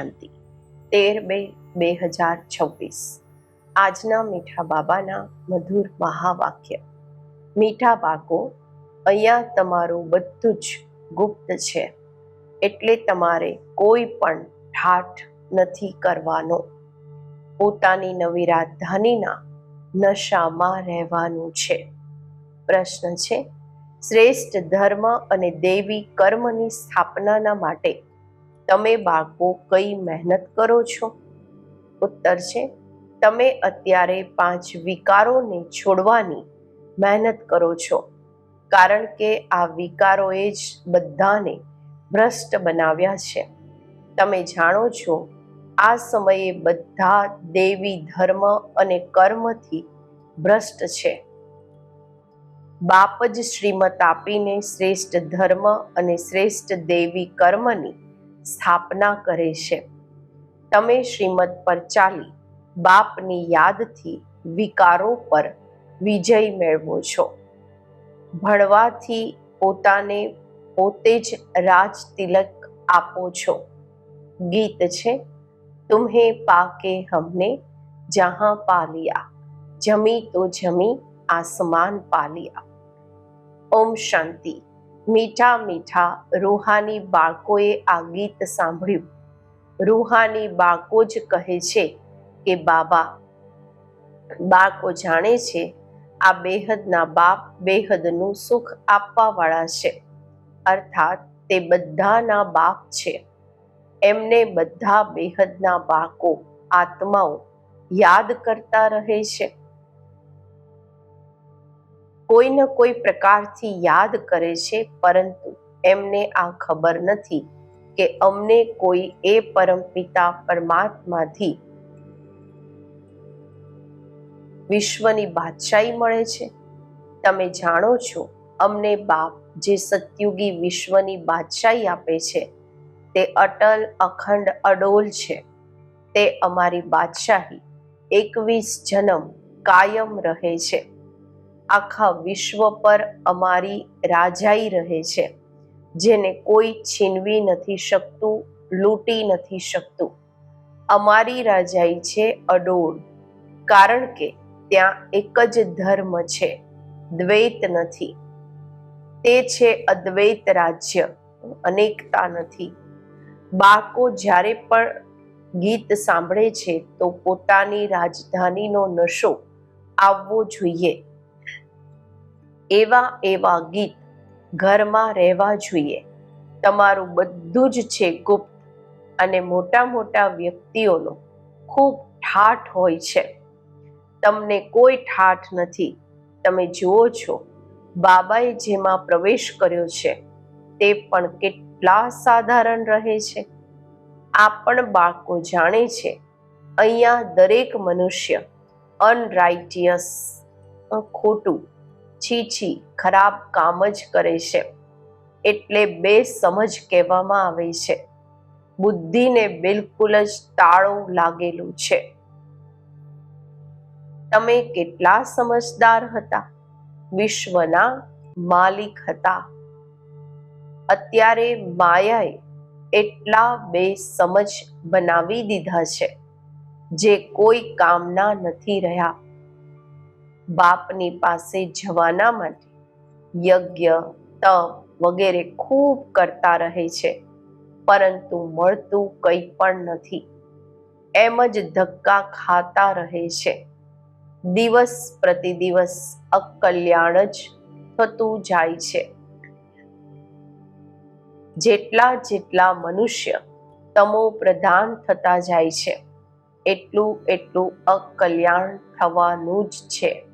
શાંતિ તેર બે બે હજાર છવ્વીસ. આજના મીઠા બાબાના મધુર મહાવાક્ય. મીઠા બાકો અહીંયા તમારું બધું જ ગુપ્ત છે. એટલે તમારે કોઈ પણ ઠાઠ નથી કરવાનો. પોતાની નવી રાજધાનીના નશામાં રહેવાનું છે. પ્રશ્ન છે, શ્રેષ્ઠ ધર્મ અને દેવી કર્મની સ્થાપનાના માટે તમે બાળકો કઈ મહેનત કરો છો? ઉત્તર છે, તમે અત્યારે પાંચ વિકારોને છોડવાની મહેનત કરો છો, કારણ કે આ વિકારોએ જ બધાને ભ્રષ્ટ બનાવ્યા છે. તમે જાણો છો, આ સમયે બધા દેવી ધર્મ અને કર્મથી ભ્રષ્ટ છે. બાપ જ શ્રીમત આપીને શ્રેષ્ઠ ધર્મ અને શ્રેષ્ઠ દેવી કર્મની સ્થાપના કરે છે. તમે શ્રીમદ પર ચાલી બાપની યાદથી વિકારો પર વિજય મેળવો છો. ભણવાથી પોતાને પોતે જ રાજ તિલક આપો છો. ગીત છે, તુમ્હે પાકે હમને જહાં પાલિયા, જમી તો જમી આસમાન પાલિયા. ઓમ શાંતિ. મીઠા મીઠા રૂહાની બાળકોએ આ ગીત સાંભળ્યું. રૂહાની બાળકો જ કહે છે કે, બાબા, બાળકો જાણે છે આ બેહદના બાપ બેહદનું સુખ આપવાવાળા છે. અર્થાત તે બધાના બાપ છે. એમને બધા બેહદના બાળકો, આત્માઓ યાદ કરતા રહે છે. કોઈ ન કોઈ પ્રકારથી યાદ કરે છે, પરંતુ એમને આ ખબર નથી કે અમને કોઈ એ પરમપિતા પરમાત્માથી વિશ્વની બાદશાહી મળે છે. તમે જાણો છો, અમને બાપ જે સત્યુગી વિશ્વની બાદશાહી આપે છે, તે અટલ, અખંડ, અડોલ છે. તે અમારી બાદશાહી. એકવીસ જન્મ કાયમ રહે છે. આખા વિશ્વ પર અમારી રાજાઈ રહે છે, જેને કોઈ છીનવી નથી શકતું, લૂંટી નથી શકતું. અમારી રાજાઈ છે અડોળ, કારણ કે ત્યાં એક જ ધર્મ છે, દ્વૈત નથી. તે છે અદ્વૈત રાજ્ય, અનેકતા નથી. બાળકો જ્યારે પણ ગીત સાંભળે છે, તો પોતાની રાજધાનીનો નશો આવવો જોઈએ. એવા એવા ગીત ઘરમાં રહેવા જોઈએ. તમારું બધું જ છે ગુપ્ત અને મોટા મોટા વ્યક્તિઓનો ખૂબ ઠાઠ હોય છે. તમને કોઈ ઠાઠ નથી. તમે જુઓ છો, બાબાએ જેમાં પ્રવેશ કર્યો છે, તે પણ કેટલા સાધારણ રહે છે. આ પણ બાળકો જાણે છે, અહીંયા દરેક મનુષ્ય અનરાઇટિયસ ખોટું છીછી, ખરાબ કામ જ કરે છે. એટલે બે સમજ કહેવામાં આવે છે. બુદ્ધિને બિલકુલ જ તાળો લાગેલું છે. તમે કેટલા સમજદાર હતા? વિશ્વના માલિક હતા. અત્યારે માયાએ એટલા બે સમજ બનાવી દીધા છે, જે કોઈ કામના નથી રહ્યા. બાપની પાસે જવાના માટે યજ્ઞ, તપ વગેરે ખૂબ કરતા રહે છે, પરંતુ મળતું કંઈ પણ નથી. એમ જ ધક્કા ખાતા રહે છે. દિવસ પ્રતિદિવસ અકલ્યાણ જ થતું જાય છે. જેટલા જેટલા મનુષ્ય તમો પ્રધાન થતા જાય છે, એટલું એટલું અકલ્યાણ થવાનું જ છે.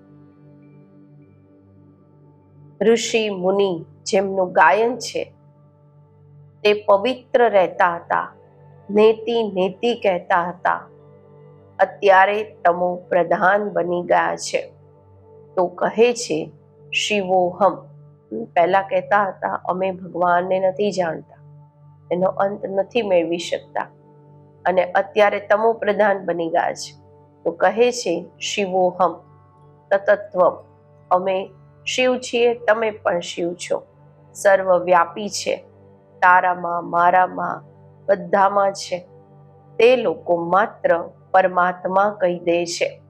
ઋષિ મુનિ જેમનું ગાયન છે, તે પવિત્ર રહેતા હતા, નેતિ નેતિ કહેતા હતા. અત્યારે તમો પ્રધાન બની ગયા છે. તો કહે છે શિવોહમ પહેલા કહેતા હતા, અમે ભગવાનને નથી જાણતા. એનો અંત નથી મેળવી શકતા. અને અત્યારે તમો પ્રધાન બની ગયા છે. તો કહે છે શિવોહમ તતત્વ અમે શિવ છીએ, તમે પણ શિવ છો. સર્વવ્યાપી છે. તારામાં, મારામાં, બધામાં છે. તે લોકો માત્ર પરમાત્મા કહી દે છે.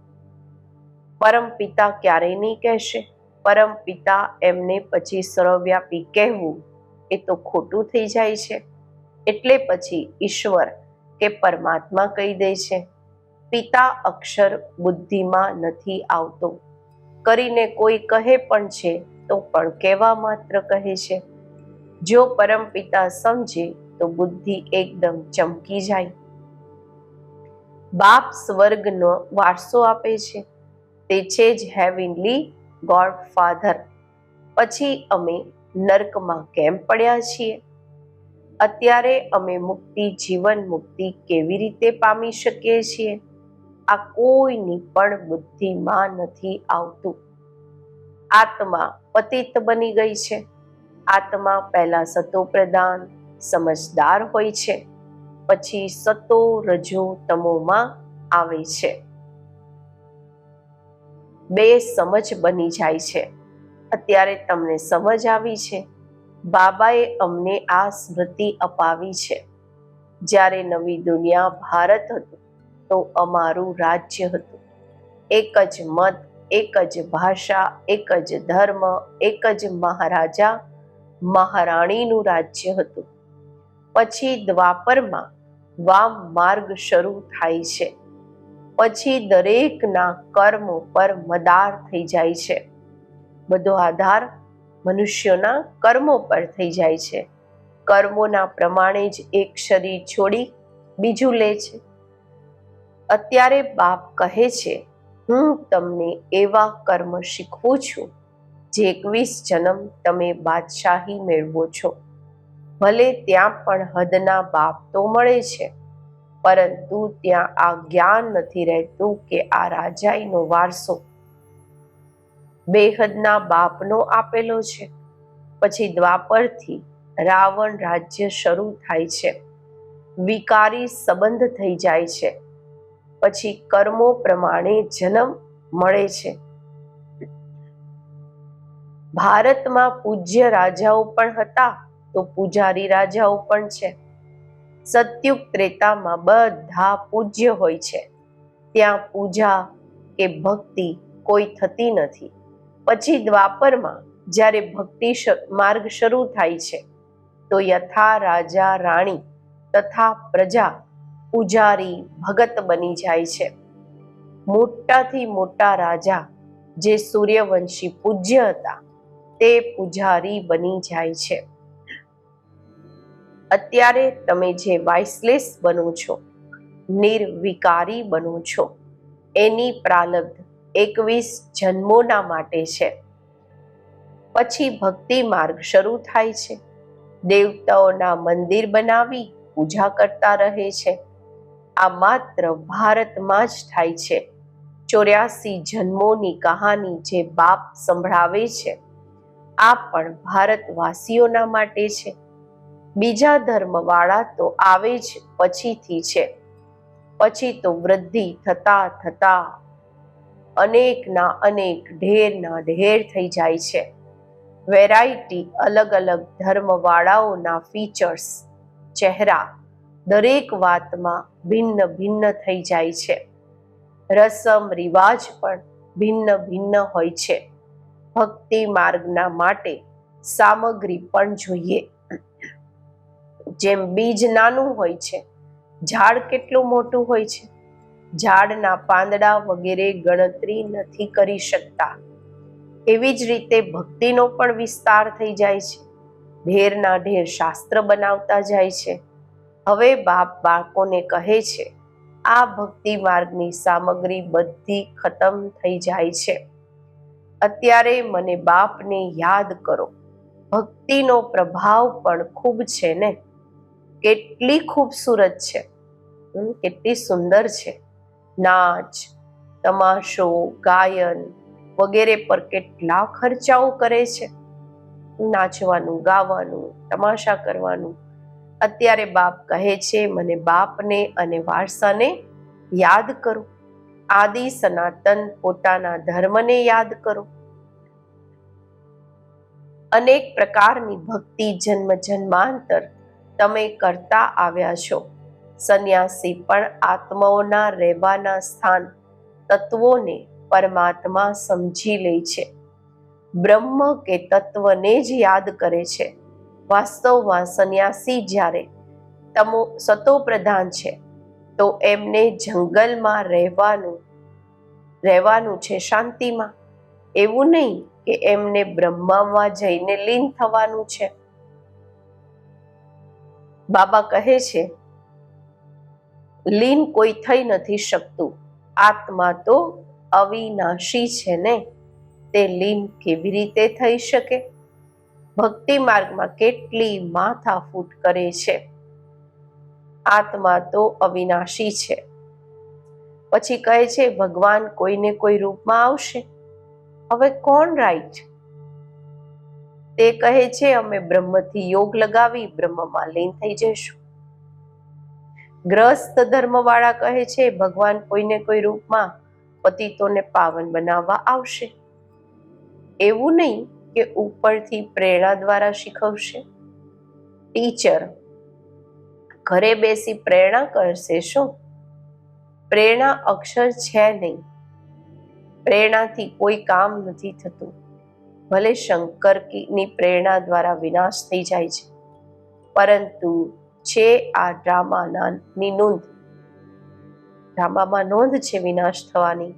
પરમ પિતા ક્યારેય નહીં કહેશે. પરમ પિતા એમને પછી સર્વવ્યાપી કહેવું એ તો ખોટું થઈ જાય છે. એટલે પછી ઈશ્વર કે પરમાત્મા કહી દે છે. પિતા અક્ષર બુદ્ધિમાં નથી આવતો. કરીને કોઈ કહે પણ છે, તો પણ કહેવા માત્ર કહે છે. જો પરમપિતા સમજે, તો બુદ્ધિ એકદમ ચમકી જાય. બાપ સ્વર્ગનો વારસો આપે છે. તે છે જ હેવિનલી ગોડ ફાધર પછી અમે નર્કમાં કેમ પડ્યા છીએ? અત્યારે અમે મુક્તિ જીવન મુક્તિ કેવી રીતે પામી શકીએ છીએ? આ કોઈની પણ બુદ્ધિમાં નથી આવતું. આત્મા પતિત બની ગઈ છે. આત્મા પહેલા સતો પ્રદાન સમજદાર હોય છે. પછી સતો રજો તમોમાં આવે છે. બે સમજ બની જાય છે. અત્યારે તમને સમજ આવી છે. બાબાએ અમને આ સ્મૃતિ અપાવી છે. જ્યારે નવી દુનિયા ભારત હતું તો અમારું રાજ્ય હતું. એક જ મત, એક જ ભાષા, એક જ ધર્મ, એક જ મહારાજા, મહારાણીનું રાજ્ય હતું. પછી દ્વાપરમાં વામ માર્ગ શરૂ થાય છે. પછી દરેકના કર્મો પર મદાર થઈ જાય છે. બધો આધાર મનુષ્યોના કર્મો પર થઈ જાય છે. કર્મોના પ્રમાણે જ એક શરીર છોડી બીજું લે છે. અત્યારે બાપ કહે છે, હું તમને એવા કર્મ શીખવું છું, જે એકવીસ જન્મ તમે બાદશાહી મેળવો છો. ભલે ત્યાં પણ હદના બાપ તો મળે છે, પરંતુ ત્યાં આ જ્ઞાન નથી રહેતું કે આ રાજાઈનો વારસો. બેહદના બાપનો આપેલો છે. પછી દ્વાપરથી રાવણ રાજ્ય શરૂ થાય છે. વિકારી સંબંધ થઈ જાય છે. પછી કર્મો પ્રમાણે જન્મ મળે છે. ભારતમાં પૂજ્ય રાજાઓ પણ હતા તો પૂજારી રાજાઓ પણ છે. સત્યુગ ત્રેતામાં બધા પૂજ્ય હોય છે. ત્યાં પૂજા કે ભક્તિ કોઈ થતી નથી. પછી દ્વાપરમાં જ્યારે ભક્તિ માર્ગ શરૂ થાય છે તો યથા રાજા રાણી તથા પ્રજા પૂજારી ભગત બની જાય છે. મોટાથી મોટા રાજા જે સૂર્યવંશી પૂજ્ય હતા, તે પૂજારી બની જાય છે. અત્યારે તમે જે વાઇસલેસ બનો છો, નિર્વિકારી બનો છો, એની પ્રાલબ્ધ એકવીસ જન્મોના માટે છે. પછી ભક્તિ માર્ગ શરૂ થાય છે. દેવતાઓના મંદિર બનાવી પૂજા કરતા રહે છે. આ માત્ર ભારતમાં જ થાય છે. ચોર્યાસી જન્મોની કહાની જે બાપ સંભળાવે છે, આ પણ ભારતવાસીઓના માટે છે. બીજા ધર્મવાળા તો આવે જ પછીથી છે. પછી તો વૃદ્ધિ થતા થતા અનેકના અનેક ઢેરના ઢેર થઈ જાય છે. વેરાયટી અલગ અલગ ધર્મવાળાઓના ફીચર્સ, ચહેરા દરેક વાતમાં ભિન્ન ભિન્ન થઈ જાય છે. રસમ રિવાજ પણ ભિન્ન ભિન્ન હોય છે. ભક્તિ માર્ગના માટે સામગ્રી પણ જોઈએ. જેમ બીજ નાનું હોય છે, ઝાડ કેટલું મોટું હોય છે, ઝાડના પાંદડા વગેરે ગણતરી નથી કરી શકતા. એવી જ રીતે ભક્તિનો પણ વિસ્તાર થઈ જાય છે. ઢેરના ઢેર શાસ્ત્ર બનાવતા જાય છે. હવે બાપ બાળકોને કહે છે, આ ભક્તિ માર્ગની સામગ્રી બધી ખતમ થઈ જાય છે. અત્યારે મને બાપને યાદ કરો, ભક્તિનો પ્રભાવ પણ ખૂબ છે ને? કેટલી ખૂબસૂરત છે. કેટલી સુંદર છે. નાચ, તમાશો, ગાયન વગેરે પર કેટલા ખર્ચાઓ કરે છે. નાચવાનું, ગાવાનું, તમાશા કરવાનું અત્યારે બાપ કહે છે, મને બાપને અને વારસાને યાદ કરો. આદિ સનાતન પોતાના ધર્મને યાદ કરો. અનેક પ્રકારની ભક્તિ જન્મ જન્માંતર તમે કરતા આવ્યા છો. સંન્યાસી પણ આત્માઓના રહેવાના સ્થાન તત્વોને પરમાત્મા સમજી લે છે. બ્રહ્મ કે તત્વને જ યાદ કરે છે. વાસ્તવમાં સંન્યાસી જ્યારે તમો સતો પ્રધાન છે, તો એમને જંગલમાં રહેવાનું રહેવાનું છે શાંતિમાં. એવું નહીં કે એમને બ્રહ્મામાં જઈને લીન થવાનું છે. બાબા કહે છે, લીન કોઈ થઈ નથી શકતું. આત્મા તો અવિનાશી છે ને? તે લીન કેવી રીતે થઈ શકે? ભક્તિ માર્ગમાં કેટલી માથાફૂટ કરે છે? આત્મા તો અવિનાશી છે. પછી કહે છે, ભગવાન કોઈને કોઈ રૂપમાં આવશે? હવે કોણ રાઈટ તે કહે છે, અમે બ્રહ્મથી યોગ લગાવી બ્રહ્મમાં લીન થઈ જઈશું. ગ્રસ્ત ધર્મવાળા કહે છે, ભગવાન કોઈને કોઈ રૂપમાં પતિતોને પાવન બનાવવા આવશે. એવું નહીં કે ઉપરથી પ્રેરણા દ્વારા શીખવશે. ટીચર ઘરે બેસી પ્રેરણા કરશે શું? પ્રેરણા અક્ષર છે નહીં. પ્રેરણાથી કોઈ કામ નથી થતું. ભલે શંકરની પ્રેરણા દ્વારા વિનાશ થઈ જાય છે. પરંતુ છે આ ડ્રામાના નોંધ. ડ્રામામાં નોંધ છે વિનાશ થવાની.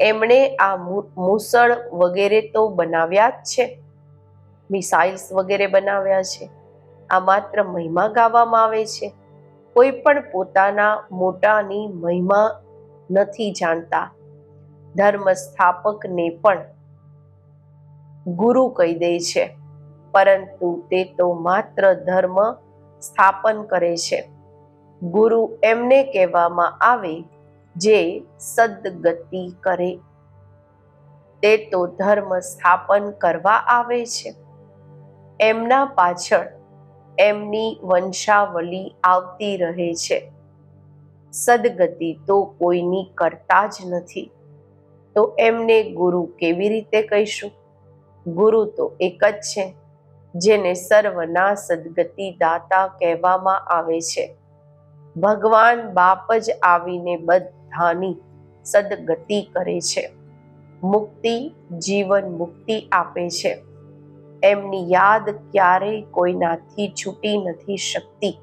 એમણે આ મુસળ વગેરે તો બનાવ્યા જ છે. મિસાઇલ્સ વગેરે બનાવ્યા છે. આ માત્ર મહિમા ગાવામાં આવે છે. કોઈ પણ પોતાના મોટાની મહિમા નથી જાણતા. ધર્મ સ્થાપકને પણ ગુરુ કહી દે છે. પરંતુ તે તો માત્ર ધર્મ સ્થાપન કરે છે. ગુરુ એમને કહેવામાં આવે જે સદગતિ કરે. તે તો ધર્મ સ્થાપન કરવા આવે છે. એમના પાછળ એમની વંશાવલી આવતી રહે છે. સદગતિ તો કોઈની કરતા જ નથી. તો એમને ગુરુ કેવી રીતે કહીશું? ગુરુ તો એક જ છે, જેને સર્વના સદગતિ દાતા કહેવામાં આવે છે. ભગવાન બાપ જ આવીને બધાની સદગતિ કરે છે. મુક્તિ જીવન મુક્તિ આપે છે. એમની યાદ ક્યારેય કોઈનાથી છૂટી નથી શકતી.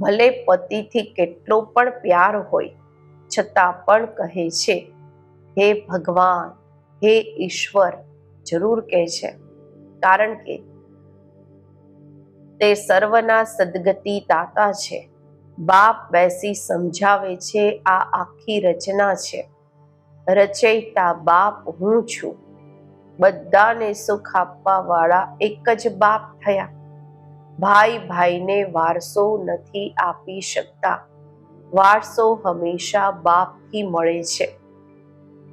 ભલે પતિથી કેટલો પણ પ્યાર હોય, છતાં પણ કહે છે, હે ભગવાન, હે ઈશ્વર, જરૂર કહે છે. કારણ કે તે સર્વના સદગતિ દાતા છે. બાપ બેસી સમજાવે છે, આ આખી રચના છે. રચયિતા બાપ હું છું. બધાને સુખ આપવા વાળા એક જ બાપ થયા. ભાઈ ભાઈને વારસો નથી આપી શકતા. વારસો હંમેશા બાપથી મળે છે.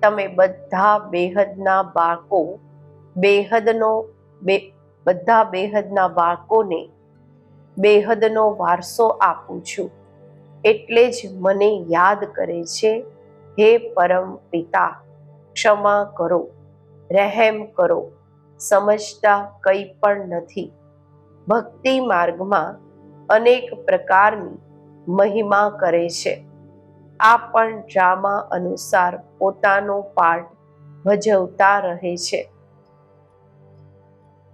તમે બધા બેહદના બાળકો, બેહદનો બે, બધા બેહદના બાળકોને બેહદનો વારસો આપું છું. એટલે જ મને યાદ કરે છે, હે પરમ પિતા, ક્ષમા કરો, રહેમ કરો, સમજતા કંઈ પણ નથી. ભક્તિ માર્ગમાં અનેક પ્રકારની મહિમા કરે છે. આ પણ ડ્રામા અનુસાર પોતાનો પાઠ ભજવતા રહે છે.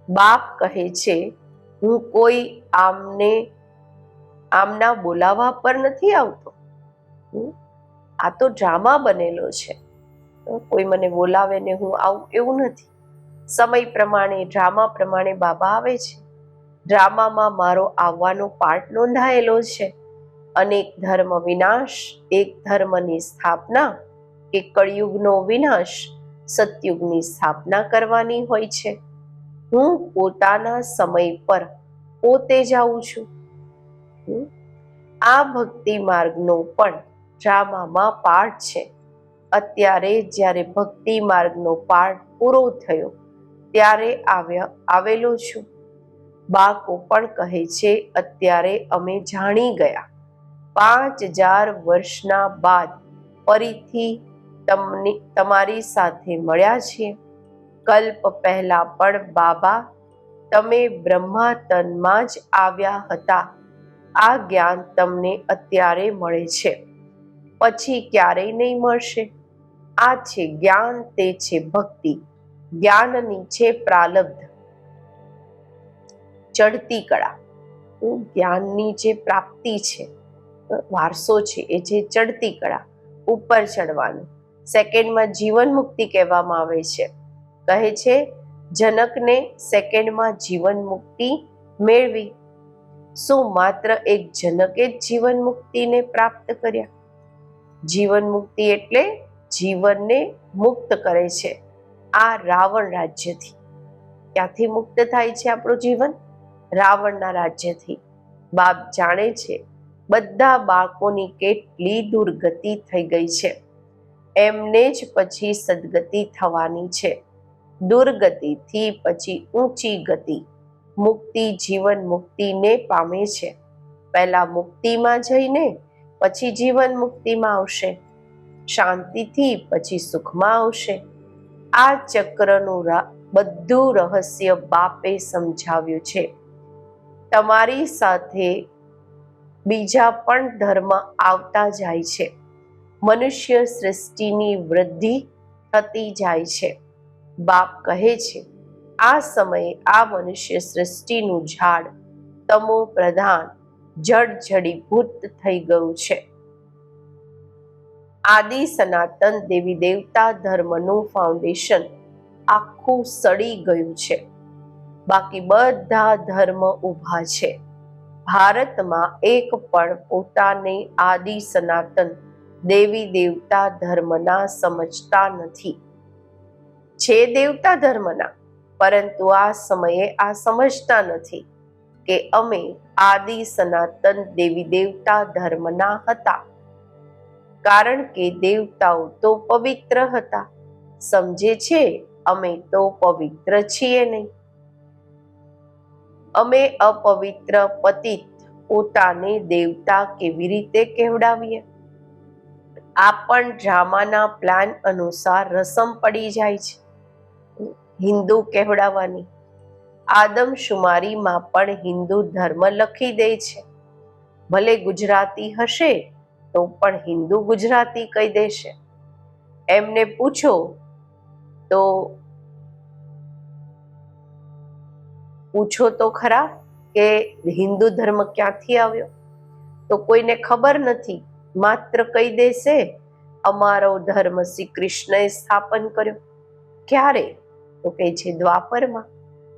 બાપ કહે છે હું કોઈ આમને, આમના બોલાવા પર નથી આવતો. આ તો ડ્રામા બનેલો છે. કોઈ મને બોલાવે ને હું આવું એવું નથી. સમય પ્રમાણે, ડ્રામા પ્રમાણે બાબા આવે છે. ડ્રામામાં મારો આવવાનો પાર્ટ નોંધાયેલો છે. અનેક ધર્મ વિનાશ, એક ધર્મની સ્થાપના, એક કળિયુગનો વિનાશ, સતયુગની સ્થાપના કરવાની હોય છે. હું પોતાના સમય પર પોતે જાઉં છું. આ ભક્તિ માર્ગનો પણ ડ્રામામાં પાઠ છે. અત્યારે જ્યારે ભક્તિ માર્ગનો પાઠ પૂરો થયો, ત્યારે આવ્યા, આવેલો છું. બાકો પણ કહે છે, અત્યારે અમે જાણી ગયા. પાંચ હજાર વર્ષના બાદ ફરીથી તમને, તમારી સાથે મળ્યા છીએ. કલ્પ પહેલા પણ બાબા, તમે બ્રહ્મા તનમાં જ આવ્યા હતા. આ જ્ઞાન તમને અત્યારે મળે છે. પછી ક્યારેય નહીં મળશે? આ છે જ્ઞાન, તે છે ભક્તિ. જ્ઞાનની છે પ્રાલબ્ધ. ચડતી કળા. જ્ઞાનની જે પ્રાપ્તિ છે, વારસો છે, એ જે ચડતી કળા. ઉપર ચડવાનું. સેકન્ડમાં જીવન મુક્તિ કહેવામાં આવે છે. કહે છે, જનકને સેકન્ડમાં જીવન મુક્તિ મેળવી. શું માત્ર એક જનકે જ જીવન મુક્તિને પ્રાપ્ત કર્યા. જીવન મુક્તિ એટલે જીવનને મુક્ત કરે છે, આ રાવણ રાજ્યથી. ક્યાંથી મુક્ત થાય છે આપણું જીવન? રાવણના રાજ્યથી. બાપ જાણે છે, બધા બાળકોની કેટલી દુર્ગતિ થઈ ગઈ છે. એમને જ પછી સદગતિ થવાની છે. દુર્ગતિથી પછી ઊંચી ગતિ. મુક્તિ જીવન મુક્તિને પામે છે. પહેલા મુક્તિમાં જઈને પછી જીવન મુક્તિમાં આવશે. શાંતિથી પછી સુખમાં આવશે. આ ચક્રનું બધું રહસ્ય બાપે સમજાવ્યું છે. તમારી સાથે બીજા પણ ધર્મ આવતા જાય છે. મનુષ્ય સૃષ્ટિની વૃદ્ધિ થતી જાય છે. બાપ કહે છે, આ સમયે આ મનુષ્ય સૃષ્ટિનું ઝાડ તમો પ્રધાન જડ જડીભૂત થઈ ગયું છે. આદિ સનાતન દેવી દેવતા ધર્મનું ફાઉન્ડેશન આખું સડી ગયું છે. બાકી બધા ધર્મ ઊભા છે. ભારતમાં એક પણ પોતાને આદિ સનાતન દેવી દેવતા ધર્મના સમજતા નથી. છે દેવતા ધર્મના, પરંતુ આ સમયે આ સમજતા નથી કે અમે આદિ સનાતન દેવી દેવતા ધર્મના હતા. કારણ કે દેવતાઓ તો પવિત્ર હતા. સમજે છે, અમે તો પવિત્ર છીએ નહીં. અમે અપવિત્ર પતિત પોતાને દેવતા કેવી રીતે કહેવડાવીએ આ પણ ડ્રામાના પ્લાન અનુસાર રસમ પડી જાય છે. હિન્દુ કહેવડાવવાની. આદમશુમારીમાં પણ હિન્દુ ધર્મ લખી દે છે. ભલે ગુજરાતી હશે, તો પણ હિન્દુ ગુજરાતી કહી દેશે. એમને પૂછો, તો પૂછો તો ખરા કે હિન્દુ ધર્મ ક્યાંથી આવ્યો? તો કોઈને ખબર નથી, માત્ર કહી દેશે, અમારો ધર્મ શ્રી કૃષ્ણએ સ્થાપન કર્યો. ક્યારે? તો કે છે દ્વાપરમાં.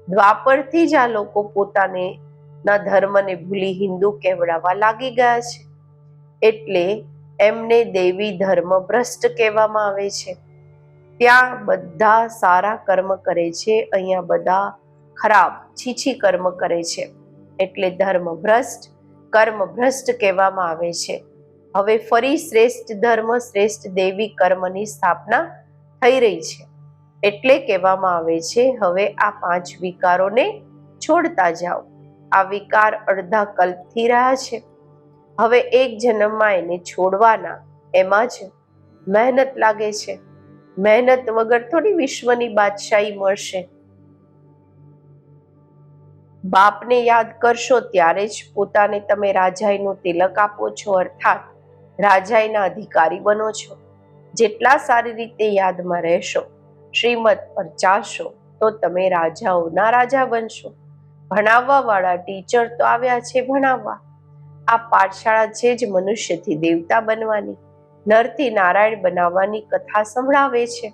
દ્વાપરથી જ આ લોકો પોતાને ના ધર્મને ભૂલી હિન્દુ કહેવડાવવા લાગી ગયા છે. એટલે એમને દેવી ધર્મ ભ્રષ્ટ કહેવામાં આવે છે. ત્યાં બધા સારા કર્મ કરે છે, અહીંયા બધા ખરાબ, છીછી કર્મ કરે છે. એટલે ધર્મ ભ્રષ્ટ, કર્મ ભ્રષ્ટ કહેવામાં આવે છે. હવે ફરી શ્રેષ્ઠ ધર્મ, શ્રેષ્ઠ દેવી કર્મની સ્થાપના થઈ રહી છે. એટલે કહેવામાં આવે છે, હવે આ પાંચ વિકારોને છોડતા જાઓ. આ વિકાર અડધા કલ્પથી રહ્યા છે. હવે એક જન્મમાં એને છોડવાના એમાં જ મહેનત લાગે છે. મહેનત વગર થોડી વિશ્વની બાદશાહી મળશે. બાપને યાદ કરશો ત્યારે જ પોતાને તમે રાજાઈનું તિલક આપો છો, અર્થાત રાજાઈના અધિકારી બનો છો. જેટલા સારી રીતે યાદમાં રહેશો શ્રીમદ પર ચાલશો તો તમે રાજાઓના રાજા બનશો. ભણાવવા વાળા ટીચર તો આવ્યા છે ભણાવવા. આ પાઠશાળા છે જ મનુષ્યથી દેવતા બનવાની. નરથી નારાયણ બનાવવાની કથા સંભળાવે છે.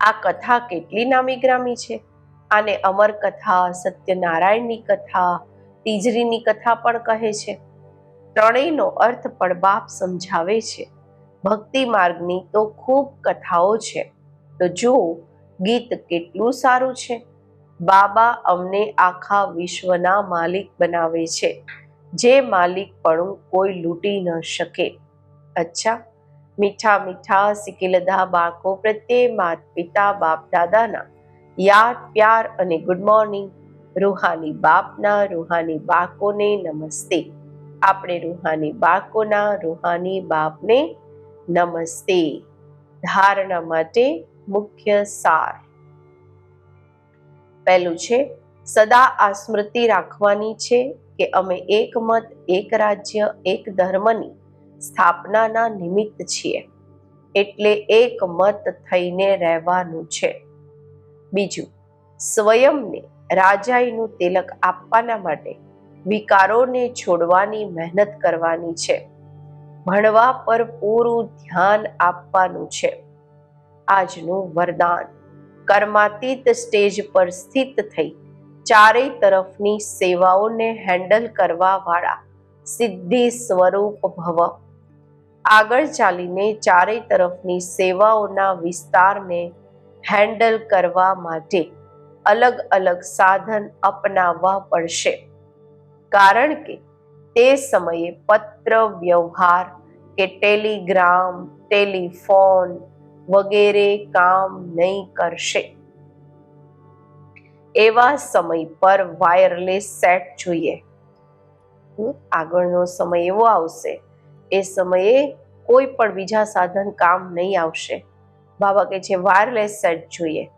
આ કથા કેટલી નામી ગ્રામી છે? આને અમર કથા, સત્યનારાયણની કથા, તીજરીની કથા પણ કહે છે. ત્રણેયનો અર્થ પણ બાપ સમજાવે છે. ભક્તિ માર્ગની તો ખૂબ કથાઓ છે. તો જો ગીત કેટલું સારું છે. બાબા અમને આખા વિશ્વના માલિક બનાવે છે. જે માલિક પણ કોઈ લૂંટી ન શકે. અચ્છા, મીઠા મીઠા સિકિલધા બાળકો પ્રત્યે માત પિતા, બાપ દાદાના યાદ, પ્યાર અને ગુડ મોર્નિંગ. રૂહાની બાપના રૂહાની બાળકોને નમસ્તે. આપણે રૂહાની બાળકોના રૂહાની બાપને નમસ્તે. ધારણા માટે મુખ્ય સાર. પહેલું છે, સદા આ સ્મૃતિ રાખવાની છે કે અમે એક મત, એક રાજ્ય, એક ધર્મની સ્થાપનાના નિમિત્ત છીએ. એટલે એક મત થઈને રહેવાનું છે. બીજું, સ્વયંને રાજાઈનું તિલક આપવાના માટે વિકારોને છોડવાની મહેનત કરવાની છે. ભણવા પર પૂરું ધ્યાન આપવાનું છે. આજનું વરદાન. કર્માતીત સ્ટેજ પર સ્થિત થઈ ચારેય તરફની સેવાઓને હેન્ડલ કરવા વાળા સિદ્ધિ સ્વરૂપ ભવ. આગળ ચાલીને ચારેય તરફની સેવાઓના વિસ્તારને હેન્ડલ કરવા માટે અલગ અલગ સાધન અપનાવવા પડશે. કારણ કે તે સમયે પત્ર વ્યવહાર કે ટેલિગ્રામ, ટેલિફોન વગેરે કામ નહીં કરશે. એવા સમય પર વાયરલેસ સેટ જોઈએ. આગળનો સમય એવો આવશે. એ સમયે કોઈ પણ બીજા સાધન કામ નહીં આવશે. બાબા કે છે વાયરલેસ સેટ જોઈએ.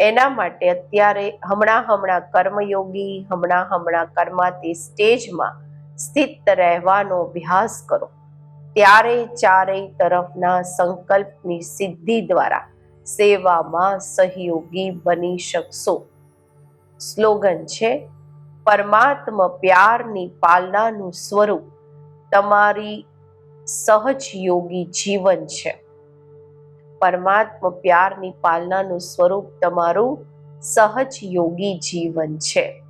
એના માટે અત્યારે હમણાં હમણાં કર્મયોગી, હમણાં હમણાં કર્માતી સ્ટેજમાં સ્થિત રહેવાનો અભ્યાસ કરો. ત્યારે ચારેય તરફના સંકલ્પની સિદ્ધિ દ્વારા સેવામાં સહયોગી બની શકશો. સ્લોગન છે, પરમાત્મા પ્યારની પાલનાનું સ્વરૂપ, તમારી સહજ યોગી જીવન છે. પરમાત્મા પ્યારની પાલનાનું સ્વરૂપ તમારું સહજ યોગી જીવન છે.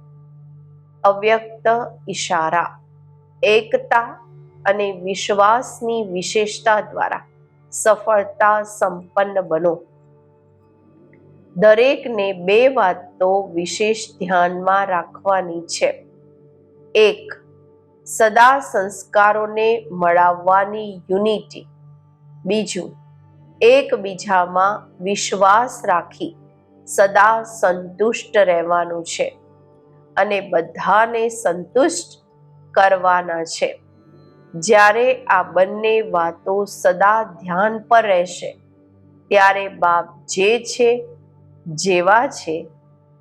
અવ્યક્ત ઈશારા, એકતા અને વિશ્વાસની વિશેષતા દ્વારા સફળતા સંપન્ન બનો. દરેકને બે વાતો વિશેષ ધ્યાનમાં રાખવાની છે. એક, સદા સંસ્કારોને મળાવવાની યુનિટી. બીજું, એકબીજામાં વિશ્વાસ રાખી સદા સંતુષ્ટ રહેવાનું છે અને બધાને સંતુષ્ટ કરવાના છે. જ્યારે આ બંને વાતો સદા ધ્યાન પર રહેશે, ત્યારે બાપ જે છે, જેવા છે,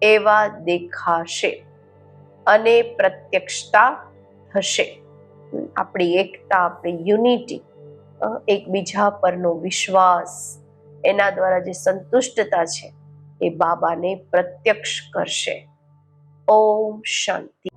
એવા દેખાશે અને પ્રત્યક્ષતા થશે. આપણી એકતા, આપણી યુનિટી એકબીજા પરનો વિશ્વાસ, એના દ્વારા જે સંતુષ્ટતા છે, એ બાબાને પ્રત્યક્ષ કરશે. ઓમ શાંતિ.